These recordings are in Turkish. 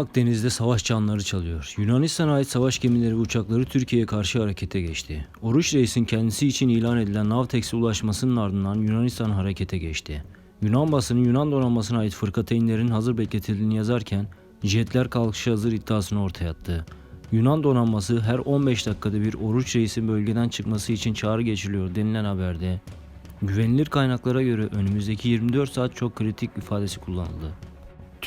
Akdeniz'de savaş çanları çalıyor. Yunanistan'a ait savaş gemileri ve uçakları Türkiye'ye karşı harekete geçti. Oruç Reis'in kendisi için ilan edilen Navtex'e ulaşmasının ardından Yunanistan harekete geçti. Yunan basını Yunan donanmasına ait fırkateynlerin hazır bekletildiğini yazarken jetler kalkışa hazır iddiasını ortaya attı. Yunan donanması her 15 dakikada bir Oruç Reis'in bölgeden çıkması için çağrı geçiriliyor denilen haberde güvenilir kaynaklara göre önümüzdeki 24 saat çok kritik ifadesi kullanıldı.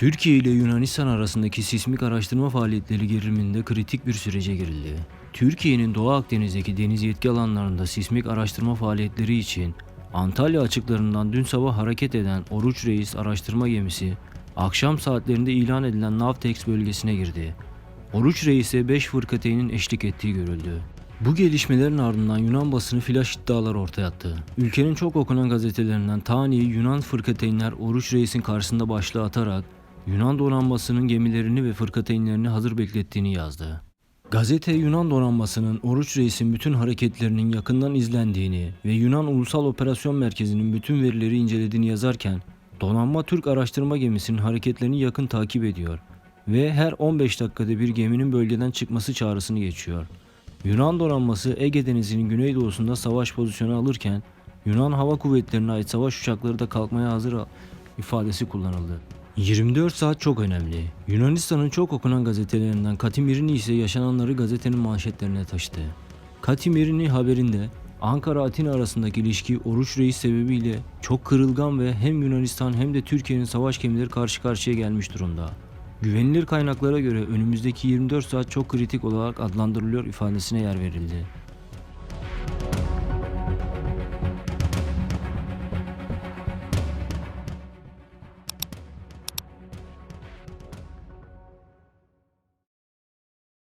Türkiye ile Yunanistan arasındaki sismik araştırma faaliyetleri geriliminde kritik bir sürece girildi. Türkiye'nin Doğu Akdeniz'deki deniz yetki alanlarında sismik araştırma faaliyetleri için Antalya açıklarından dün sabah hareket eden Oruç Reis araştırma gemisi akşam saatlerinde ilan edilen Navtex bölgesine girdi. Oruç Reis'e 5 fırkateynin eşlik ettiği görüldü. Bu gelişmelerin ardından Yunan basını flash iddialar ortaya attı. Ülkenin çok okunan gazetelerinden Tani Yunan fırkateynler Oruç Reis'in karşısında başlığı atarak Yunan donanmasının gemilerini ve fırkateynlerini hazır beklettiğini yazdı. Gazete Yunan donanmasının Oruç Reis'in bütün hareketlerinin yakından izlendiğini ve Yunan Ulusal Operasyon Merkezi'nin bütün verileri incelediğini yazarken donanma Türk araştırma gemisinin hareketlerini yakın takip ediyor ve her 15 dakikada bir geminin bölgeden çıkması çağrısını geçiyor. Yunan donanması Ege Denizi'nin güneydoğusunda savaş pozisyonu alırken Yunan Hava Kuvvetleri'ne ait savaş uçakları da kalkmaya hazır ifadesi kullanıldı. 24 saat çok önemli. Yunanistan'ın çok okunan gazetelerinden Katimirini ise yaşananları gazetenin manşetlerine taşıdı. Katimirini haberinde Ankara-Atina arasındaki ilişki Oruç Reis sebebiyle çok kırılgan ve hem Yunanistan hem de Türkiye'nin savaş gemileri karşı karşıya gelmiş durumda. Güvenilir kaynaklara göre önümüzdeki 24 saat çok kritik olarak adlandırılıyor ifadesine yer verildi.